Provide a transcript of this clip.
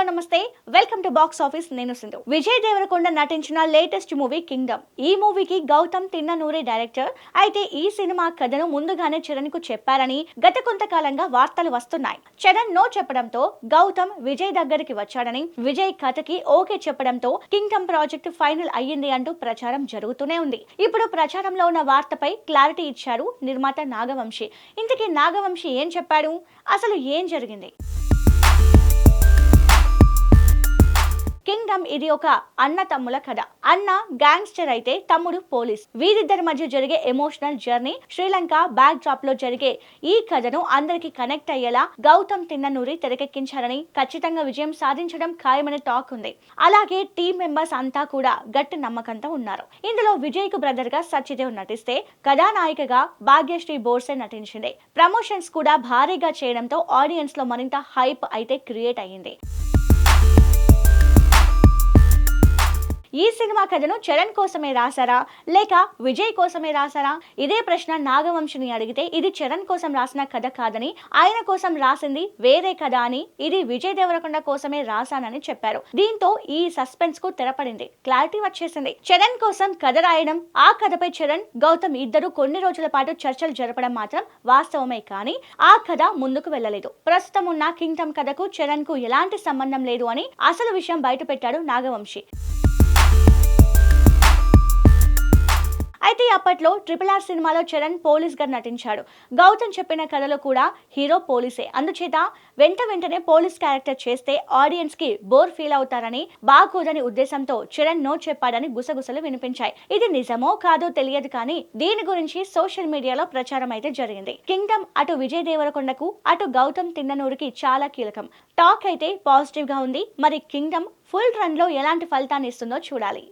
Hello నమస్తే. Welcome to box office నేను సింధు. విజయ్ దేవరకొండ నటించిన లేటెస్ట్ మూవీ కింగ్డమ్ ఈ మూవీకి గౌతమ్ తిన్ననూరి డైరెక్టర్ అయితే ఈ సినిమా కథను ముందుగానే చరణ్కు చెప్పారని గత కొంతకాలంగా వార్తలు వస్తున్నాయి. చరణ్ నో చెప్పడంతో గౌతమ్ విజయ్ దగ్గరికి వచ్చాడని విజయ్ కథకి ఓకే చెప్పడంతో కింగ్డమ్ ప్రాజెక్ట్ ఫైనల్ అయ్యింది అంటూ ప్రచారం జరుగుతూనే ఉంది. ఇప్పుడు ప్రచారంలో ఉన్న వార్తపై క్లారిటీ ఇచ్చారు నిర్మాత నాగవంశి. ఇంతకీ నాగవంశి ఏం చెప్పాడు? అసలు ఏం జరిగింది? కింగ్డమ్ ఇది ఒక అన్న తమ్ముల కథ. అన్న గ్యాంగ్స్టర్ అయితే తమ్ముడు పోలీస్. వీరిద్దరి మధ్య జరిగే ఎమోషనల్ జర్నీ శ్రీలంక బ్యాక్ డ్రాప్లో జరిగే ఈ కథను అందరికి కనెక్ట్ అయ్యేలా గౌతమ్ తిన్ననూరి తెరకెక్కించారని ఖచ్చితంగా విజయం సాధించడం ఖాయమనే టాక్ ఉంది. అలాగే టీం మెంబర్స్ అంతా కూడా గట్టి నమ్మకంతో ఉన్నారు. ఇందులో విజయ్కు బ్రదర్గా సత్యదేవ్ నటిస్తే కథానాయికగా భాగ్యశ్రీ బోర్సే నటించింది. ప్రమోషన్స్ కూడా భారీగా చేయడంతో ఆడియన్స్లో మరింత హైప్ అయితే క్రియేట్ అయ్యింది. ఈ సినిమా కథను చరణ్ కోసమే రాసారా లేక విజయ్ కోసమే రాసారా ఇదే ప్రశ్న నాగవంశిని అడిగితే ఇది చరణ్ కోసం రాసిన కథ కాదని ఆయన కోసం రాసింది వేరే కథ అని ఇది విజయ్ దేవరకొండ కోసమే రాశానని చెప్పారు. దీంతో ఈ సస్పెన్స్కు తెరపడింది. క్లారిటీ వచ్చేసింది. చరణ్ కోసం కథ రాయడం ఆ కథపై చరణ్ గౌతమ్ ఇద్దరు కొన్ని రోజుల పాటు చర్చలు జరపడం మాత్రం వాస్తవమే కానీ ఆ కథ ముందుకు వెళ్ళలేదు. ప్రస్తుతం ఉన్న కింగ్డమ్ కథకు చరణ్కు ఎలాంటి సంబంధం లేదు అని అసలు విషయం బయటపెట్టాడు నాగవంశి. అయితే అప్పట్లో ట్రిపుల్ ఆర్ సినిమాలో చరణ్ పోలీస్ గారు నటించాడు. గౌతమ్ చెప్పిన కథలో కూడా హీరో పోలీసే. అందుచేత వెంట వెంటనే పోలీస్ క్యారెక్టర్ చేస్తే ఆడియన్స్కి బోర్ ఫీల్ అవుతారని బాగోదని ఉద్దేశంతో చరణ్ నో చెప్పాడని గుసగుసలు వినిపించాయి. ఇది నిజమో కాదో తెలియదు కానీ దీని గురించి సోషల్ మీడియాలో ప్రచారం అయితే జరిగింది. కింగ్డమ్ అటు విజయ్ దేవరకొండకు అటు గౌతమ్ తిన్ననూరుకి చాలా కీలకం. టాక్ అయితే పాజిటివ్గా ఉంది. మరి కింగ్డమ్ ఫుల్ రన్లో ఎలాంటి ఫలితాన్ని ఇస్తుందో చూడాలి.